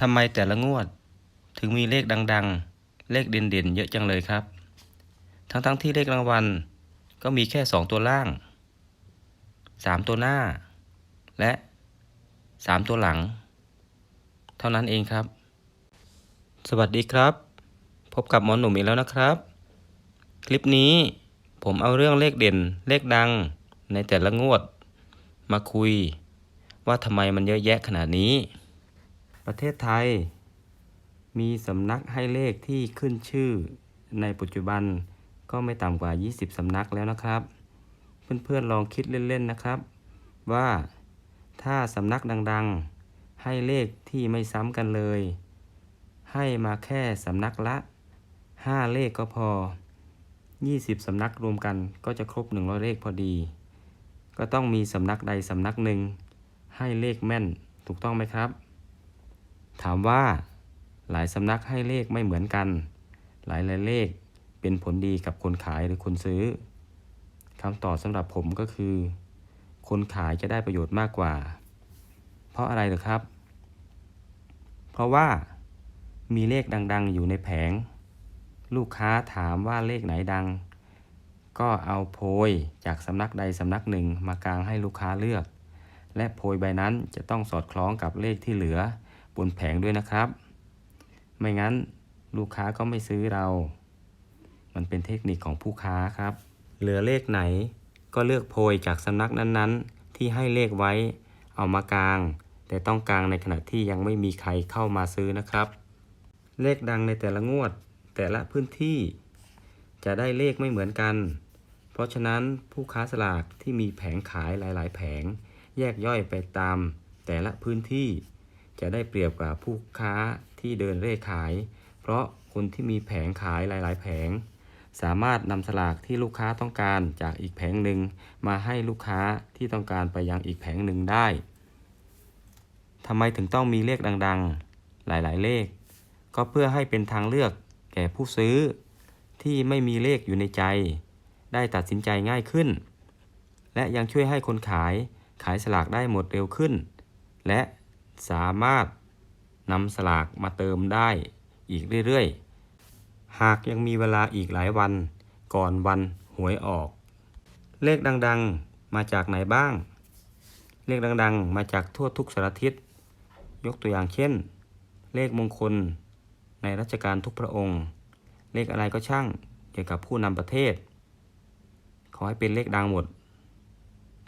ทำไมแต่ละงวด ถึงมีเลขดังๆ เลขเด่นๆ เยอะจังเลยครับ ทั้งๆที่เลขรางวัล ก็มีแค่สองตัวล่างสามตัวหน้า และสามตัวหลัง เท่านั้นเองครับ สวัสดีครับ พบกับหมอหนุ่มอีกแล้วนะครับ คลิปนี้ผมเอาเรื่องเลขเด่น เลขดังในแต่ละงวด มาคุย ว่าทำไมมันเยอะแยะขนาดนี้ ประเทศไทย มีสำนักให้เลขที่ขึ้นชื่อในปัจจุบันก็ไม่ต่ำกว่า 20 สำนักแล้วนะครับ เพื่อนๆลองคิดเล่นๆนะครับ ว่าถ้าสำนักดังๆ ให้เลขที่ไม่ซ้ำกันเลย ให้มาแค่สำนักละ 5 เลขก็พอ 20 สำนักรวมกันก็จะครบ 100 เลขพอดี ก็ต้องมีสำนักใดสำนักหนึ่งให้เลขแม่นถูกต้องไหมครับ ถามว่าหลายสำนักให้เลขไม่เหมือนกัน หลายหลายเลขเป็นผลดีกับคนขายหรือคนซื้อคำตอบสำหรับผมก็คือ คนขายจะได้ประโยชน์มากกว่า เพราะอะไรหรอครับ เพราะว่ามีเลขดังๆ อยู่ในแผง ลูกค้าถามว่าเลขไหนดัง ก็เอาโพยจากสำนักใดสำนักหนึ่งมากางให้ลูกค้าเลือก และโพยใบนั้นจะต้องสอดคล้องกับเลขที่เหลือ บนแผงด้วยนะครับ ไม่งั้นลูกค้าก็ไม่ซื้อเรา มันเป็นเทคนิคของผู้ค้าครับ เหลือเลขไหนก็เลือกโพยจากสำนักนั้นๆ ที่ให้เลขไว้เอามากาง แต่ต้องกางในขณะที่ยังไม่มีใครเข้ามาซื้อนะครับ เลขดังในแต่ละงวดแต่ละพื้นที่ จะได้เลขไม่เหมือนกัน เพราะฉะนั้นผู้ค้าสลากที่มีแผงขายหลาย ๆ แผง แยกย่อยไปตามแต่ละพื้นที่ จะได้เปรียบกว่าผู้ค้าที่เดินเร่ขาย เพราะคนที่มีแผงขายหลาย ๆ แผง สามารถนำสลากที่ลูกค้าต้องการจากอีกแผงหนึ่งมาให้ลูกค้าที่ต้องการไปยังอีกแผงหนึ่งได้ทำไมถึงต้องมีเลขดัง ๆ หลาย ๆ เลข ก็เพื่อให้เป็นทางเลือกแก่ผู้ซื้อ ที่ไม่มีเลขอยู่ในใจ ได้ตัดสินใจง่ายขึ้น และยังช่วยให้คนขายขายสลากได้หมดเร็วขึ้น และ สามารถนำสลากมาเติมได้อีกเรื่อยๆ หากยังมีเวลาอีกหลายวัน ก่อนวันหวยออก เลขดังๆมาจากไหนบ้าง เลขดังๆ มาจากทั่วทุกสารทิศ ยกตัวอย่างเช่น เลขมงคล ในรัชกาลทุกพระองค์ เลขอะไรก็ช่างเกี่ยวกับผู้นำประเทศ ขอให้เป็นเลขดังหมด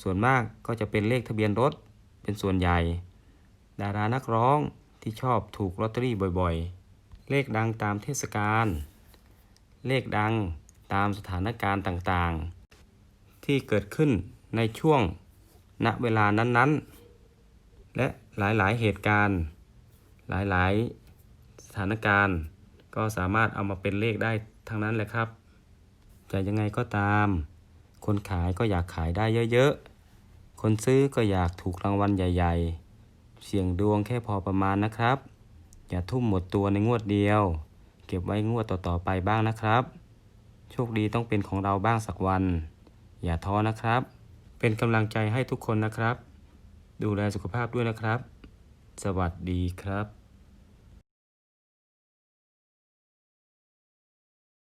ส่วนมากก็จะเป็นเลขทะเบียนรถเป็นส่วนใหญ่ ดารานักร้องที่ชอบถูกลอตเตอรี่บ่อยๆ เลขดังตามเทศกาล เลขดังตามสถานการณ์ต่างๆ ที่เกิดขึ้นในช่วงณเวลานั้นๆ และหลายๆเหตุการณ์ หลายๆ สถานการณ์ ก็สามารถเอามาเป็นเลขได้ทั้งนั้นแหละครับ จะยังไงก็ตาม คนขายก็อยากขายได้เยอะๆ คนซื้อก็อยากถูกรางวัลใหญ่ ๆ เสี่ยงดวงแค่พอประมาณนะครับ อย่าทุ่มหมดตัวในงวดเดียว เก็บไว้งวดต่อๆไปบ้างนะครับ โชคดีต้องเป็นของเราบ้างสักวัน อย่าท้อนะครับ เป็นกำลังใจให้ทุกคนนะครับ ดูแลสุขภาพด้วยนะครับ สวัสดีครับ